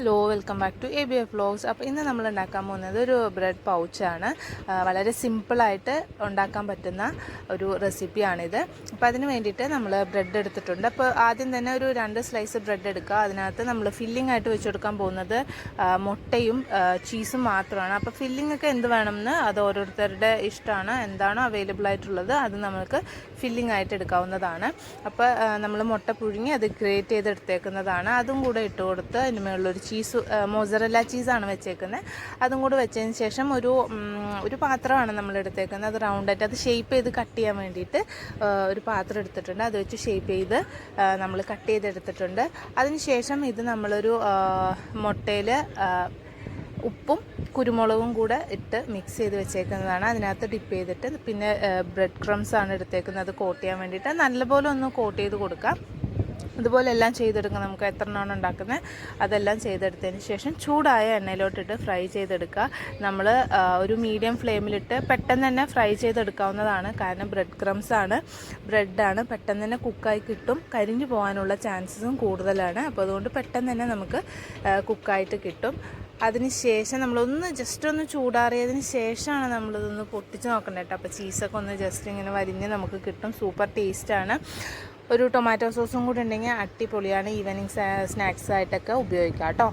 Hello welcome back to A B F vlogs അപ്പോൾ ഇന്ന് നമ്മൾ ഉണ്ടാക്കാൻ പോകുന്നത് ഒരു ബ്രെഡ് പൗച്ചാണ്. വളരെ സിമ്പിളായിട്ട് ഉണ്ടാക്കാൻ പറ്റുന്ന ഒരു റെസിപ്പിയാണിത് അപ്പോൾ അതിന് വേണ്ടിയിട്ട് നമ്മൾ ബ്രെഡ് എടുത്തിട്ടുണ്ട്. അപ്പോൾ ആദ്യം തന്നെ ഒരു രണ്ട് സ്ലൈസ് ബ്രെഡ് എടുക്കുക. അതിനകത്ത് നമ്മൾ ഫില്ലിംഗ് ആയിട്ട് വെച്ച് കൊടുക്കാൻ പോകുന്നത് മുട്ടയും ചീസും മാത്രമാണ്. അപ്പോൾ ഫില്ലിംഗ് ഒക്കെ എന്ത് വേണമെന്ന് അത് ഓരോരുത്തരുടെ ഇഷ്ടമാണ് എന്താണോ അവൈലബിൾ ആയിട്ടുള്ളത് അത് നമുക്ക് ഫില്ലിംഗ് ആയിട്ട് എടുക്കാവുന്നതാണ്. അപ്പോൾ നമ്മൾ മുട്ട പുഴുങ്ങി അത് ഗ്രേറ്റ് ചെയ്തെടുത്തേക്കുന്നതാണ്. അതും കൂടെ ഇട്ട് കൊടുത്ത് അതിന് മുകളിലൊരു ചീസ് മോസറല്ല ചീസാണ് വെച്ചേക്കുന്നത് അതും കൂടെ വെച്ചതിന് ശേഷം ഒരു ഒരു പാത്രമാണ് നമ്മൾ എടുത്തേക്കുന്നത് അത് റൗണ്ടായിട്ട് അത് ഷേപ്പ് ചെയ്ത് കട്ട് ചെയ്യാൻ വേണ്ടിയിട്ട് ഒരു പാത്രം എടുത്തിട്ടുണ്ട്. അത് വെച്ച് ഷേപ്പ് ചെയ്ത് നമ്മൾ കട്ട് ചെയ്തെടുത്തിട്ടുണ്ട്. അതിന് ശേഷം ഇത് നമ്മളൊരു മുട്ടയിൽ ഉപ്പും കുരുമുളകും കൂടെ ഇട്ട് മിക്സ് ചെയ്ത് വെച്ചേക്കുന്നതാണ്. അതിനകത്ത് ഡിപ്പ് ചെയ്തിട്ട് പിന്നെ ബ്രെഡ് ക്രംസ് ആണ് എടുത്തേക്കുന്നത്. അത് കോട്ട് ചെയ്യാൻ വേണ്ടിയിട്ട്. നല്ലപോലെ ഒന്ന് കോട്ട് ചെയ്ത് കൊടുക്കാം. ഇതുപോലെ എല്ലാം ചെയ്തെടുക്കാം നമുക്ക് എത്ര എണ്ണമാണ് ഉണ്ടാക്കുന്നത്. അതെല്ലാം ചെയ്തെടുത്തതിന് ശേഷം ചൂടായ എണ്ണയിലോട്ടിട്ട് ഫ്രൈ ചെയ്തെടുക്കുക. നമ്മൾ ഒരു മീഡിയം ഫ്ലെയിമിലിട്ട് പെട്ടെന്ന് തന്നെ ഫ്രൈ ചെയ്തെടുക്കാവുന്നതാണ്. കാരണം ബ്രെഡ് ക്രംസ് ആണ് ബ്രെഡാണ് പെട്ടെന്ന് തന്നെ കുക്കായി കിട്ടും. കരിഞ്ഞു പോകാനുള്ള ചാൻസസും കൂടുതലാണ്. അപ്പോൾ അതുകൊണ്ട് പെട്ടെന്ന് തന്നെ നമുക്ക് കുക്കായിട്ട് കിട്ടും. അതിന് ശേഷം നമ്മളൊന്ന് ജസ്റ്റ് ഒന്ന് ചൂടാറിയതിന് ശേഷമാണ് നമ്മളിതൊന്ന് പൊട്ടിച്ച് നോക്കേണ്ടത് കേട്ടോ അപ്പോൾ ചീസൊക്കെ ഒന്ന് ജസ്റ്റ് ഇങ്ങനെ വരിഞ്ഞ് നമുക്ക് കിട്ടും. സൂപ്പർ ടേസ്റ്റാണ് ഒരു ടൊമാറ്റോ സോസും കൂടി ഉണ്ടെങ്കിൽ അടിപൊളിയാണ്. ഈവനിങ് സ്നാക്സ് ആയിട്ടൊക്കെ ഉപയോഗിക്കാം കേട്ടോ.